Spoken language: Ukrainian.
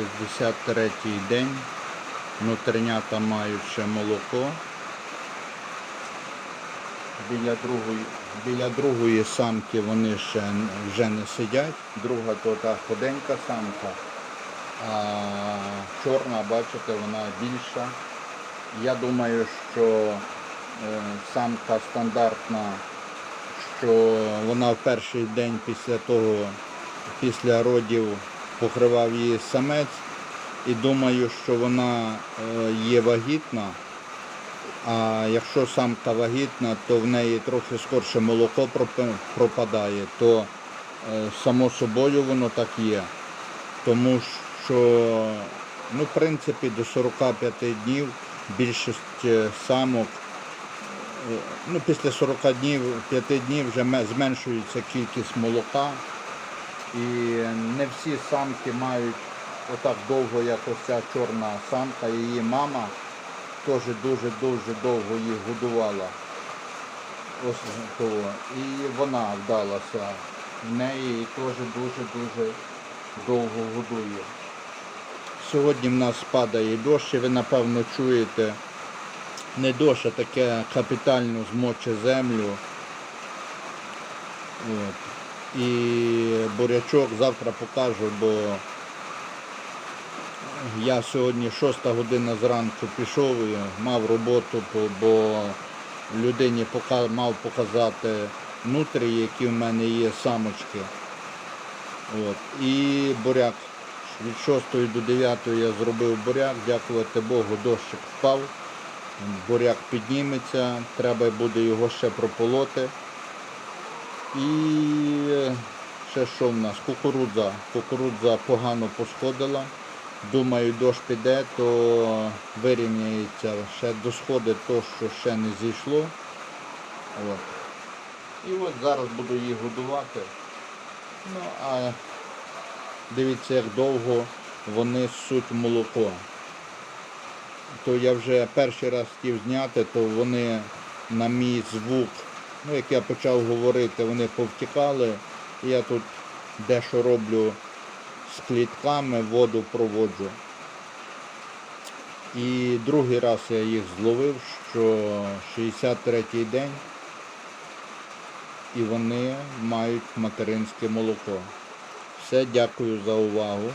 63-й день. Внутренята мають ще молоко. Біля другої, біля другої самки вони ще вже не сидять. Друга то та худенька самка, а чорна, бачите, вона більша. Я думаю, що е, самка стандартна, що вона в перший день після того, після родів покривав її самець. І думаю, що вона е, є вагітна. А якщо самка вагітна, то в неї трохи скорше молоко пропадає, то е, само собою воно так є. Тому що, ну, в принципі, до 45 днів більшість е, самок, ну, після 40 днів, 5 днів вже зменшується кількість молока. І не всі самки мають отак довго, як ось ця чорна самка, її мама теж дуже-дуже довго їх годувала. Ось того. І вона вдалася. В неї теж дуже-дуже довго годує. Сьогодні в нас падає дощ, і ви напевно чуєте не дощ, а таке капітально змоче землю. От. І бурячок завтра покажу, бо я сьогодні 6 година зранку пішов і мав роботу, бо- людині мав показати нутрі, які в мене є самочки. От. І буряк. Від 6 до 9 я зробив буряк, дякувати Богу, дощик впав. Буряк підніметься, треба буде його ще прополоти. І ще що в нас? Кукурудза. Кукурудза погано посходила. Думаю, дощ піде, то вирівняється. Ще досходить то, що ще не зійшло. От. І от зараз буду її годувати. Ну, а дивіться, як довго вони ссуть молоко. То я вже перший раз хотів зняти, то вони на мій звук, ну як я почав говорити, вони повтікали. Я тут дещо роблю з клітками, воду проводжу. І другий раз я їх зловив, що 63-й день і вони мають материнське молоко. Все, дякую за увагу.